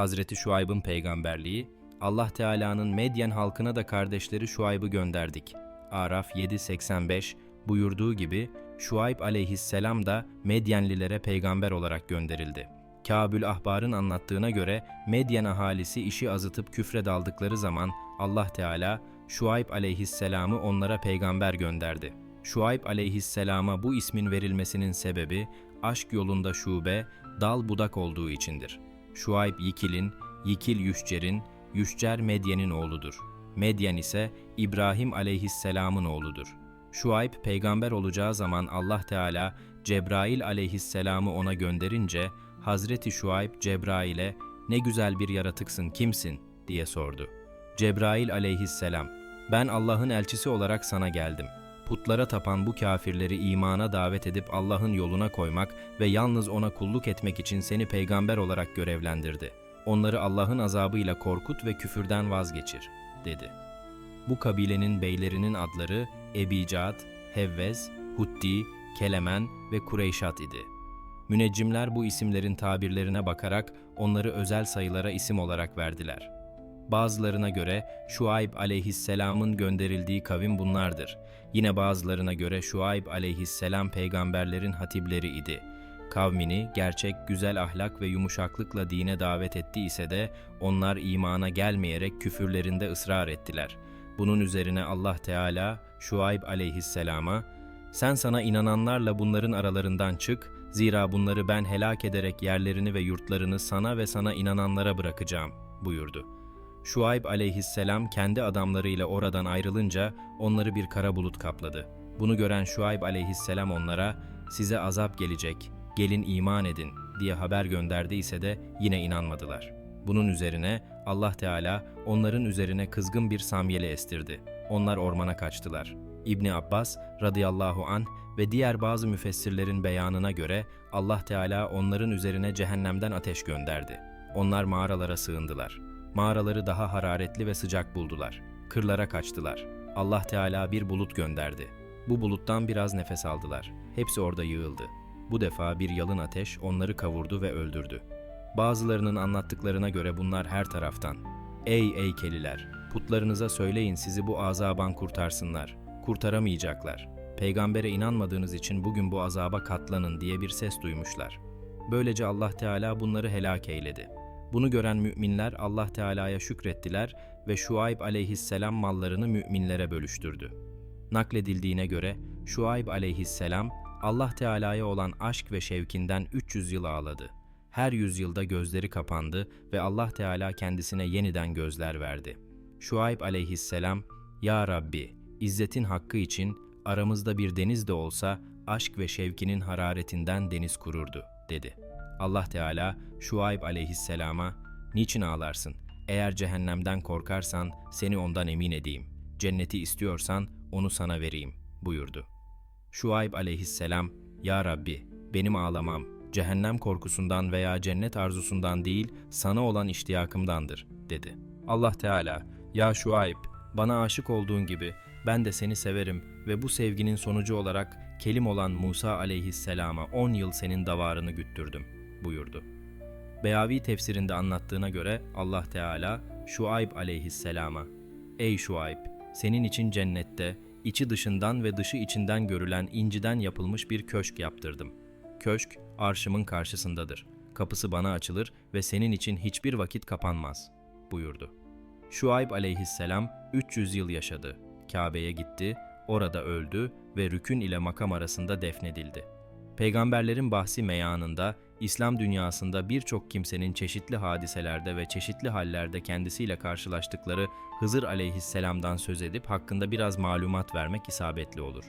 Hazreti Şuayb'ın peygamberliği, Allah Teala'nın Medyen halkına da kardeşleri Şuayb'ı gönderdik. Araf 7.85 buyurduğu gibi Şuayb aleyhisselam da Medyenlilere peygamber olarak gönderildi. Kâbül Ahbar'ın anlattığına göre Medyen ahalisi işi azıtıp küfre daldıkları zaman Allah Teala Şuayb aleyhisselamı onlara peygamber gönderdi. Şuayb aleyhisselama bu ismin verilmesinin sebebi aşk yolunda şube, dal budak olduğu içindir. Şuayb Yikil'in, Yikil Yüşcer'in, Yüşcer Medyen'in oğludur. Medyen ise İbrahim aleyhisselamın oğludur. Şuayb peygamber olacağı zaman Allah Teala Cebrail aleyhisselamı ona gönderince Hazreti Şuayb Cebrail'e ne güzel bir yaratıksın kimsin diye sordu. Cebrail aleyhisselam ben Allah'ın elçisi olarak sana geldim. Putlara tapan bu kafirleri imana davet edip Allah'ın yoluna koymak ve yalnız ona kulluk etmek için seni peygamber olarak görevlendirdi. Onları Allah'ın azabıyla korkut ve küfürden vazgeçir, dedi. Bu kabilenin beylerinin adları Ebicat, Hevvez, Hutti, Kelemen ve Kureyşat idi. Müneccimler bu isimlerin tabirlerine bakarak onları özel sayılara isim olarak verdiler. Bazılarına göre Şuayb aleyhisselamın gönderildiği kavim bunlardır. Yine bazılarına göre Şuayb aleyhisselam peygamberlerin hatipleri idi. Kavmini gerçek güzel ahlak ve yumuşaklıkla dine davet etti ise de onlar imana gelmeyerek küfürlerinde ısrar ettiler. Bunun üzerine Allah Teala Şuayb aleyhisselama sen sana inananlarla bunların aralarından çık, zira bunları ben helak ederek yerlerini ve yurtlarını sana ve sana inananlara bırakacağım, buyurdu. Şuayb aleyhisselam kendi adamlarıyla oradan ayrılınca onları bir kara bulut kapladı. Bunu gören Şuayb aleyhisselam onlara, size azap gelecek, gelin iman edin diye haber gönderdiyse de yine inanmadılar. Bunun üzerine Allah Teala onların üzerine kızgın bir samyeli estirdi. Onlar ormana kaçtılar. İbni Abbas radıyallahu an ve diğer bazı müfessirlerin beyanına göre Allah Teala onların üzerine cehennemden ateş gönderdi. Onlar mağaralara sığındılar. Mağaraları daha hararetli ve sıcak buldular. Kırlara kaçtılar. Allah Teala bir bulut gönderdi. Bu buluttan biraz nefes aldılar. Hepsi orada yığıldı. Bu defa bir yalın ateş onları kavurdu ve öldürdü. Bazılarının anlattıklarına göre bunlar her taraftan. Ey eykeliler! Putlarınıza söyleyin sizi bu azaban kurtarsınlar. Kurtaramayacaklar. Peygambere inanmadığınız için bugün bu azaba katlanın diye bir ses duymuşlar. Böylece Allah Teala bunları helak eyledi. Bunu gören müminler Allah Teala'ya şükrettiler ve Şuayb aleyhisselam mallarını müminlere bölüştürdü. Nakledildiğine göre Şuayb aleyhisselam Allah Teala'ya olan aşk ve şevkinden 300 yıl ağladı. Her yüzyılda gözleri kapandı ve Allah Teala kendisine yeniden gözler verdi. Şuayb aleyhisselam, Ya Rabbi, İzzetin hakkı için aramızda bir deniz de olsa aşk ve şevkinin hararetinden deniz kururdu, dedi. Allah Teala Şuayb aleyhisselama, Niçin ağlarsın? Eğer cehennemden korkarsan seni ondan emin edeyim. Cenneti istiyorsan onu sana vereyim, buyurdu. Şuayb aleyhisselam, Ya Rabbi, benim ağlamam, cehennem korkusundan veya cennet arzusundan değil, sana olan iştiyakımdandır, dedi. Allah Teala, Ya Şuayb, bana aşık olduğun gibi ben de seni severim ve bu sevginin sonucu olarak kelim olan Musa aleyhisselama 10 yıl senin davarını güttürdüm, buyurdu. Beyavi tefsirinde anlattığına göre Allah Teala Şuayb aleyhisselama, Ey Şuayb, senin için cennette, içi dışından ve dışı içinden görülen inciden yapılmış bir köşk yaptırdım. Köşk, arşımın karşısındadır. Kapısı bana açılır ve senin için hiçbir vakit kapanmaz, buyurdu. Şuayb aleyhisselam 300 yıl yaşadı. Kabe'ye gitti, orada öldü ve rükün ile makam arasında defnedildi. Peygamberlerin bahsi meyanında, İslam dünyasında birçok kimsenin çeşitli hadiselerde ve çeşitli hallerde kendisiyle karşılaştıkları Hızır aleyhisselamdan söz edip hakkında biraz malumat vermek isabetli olur.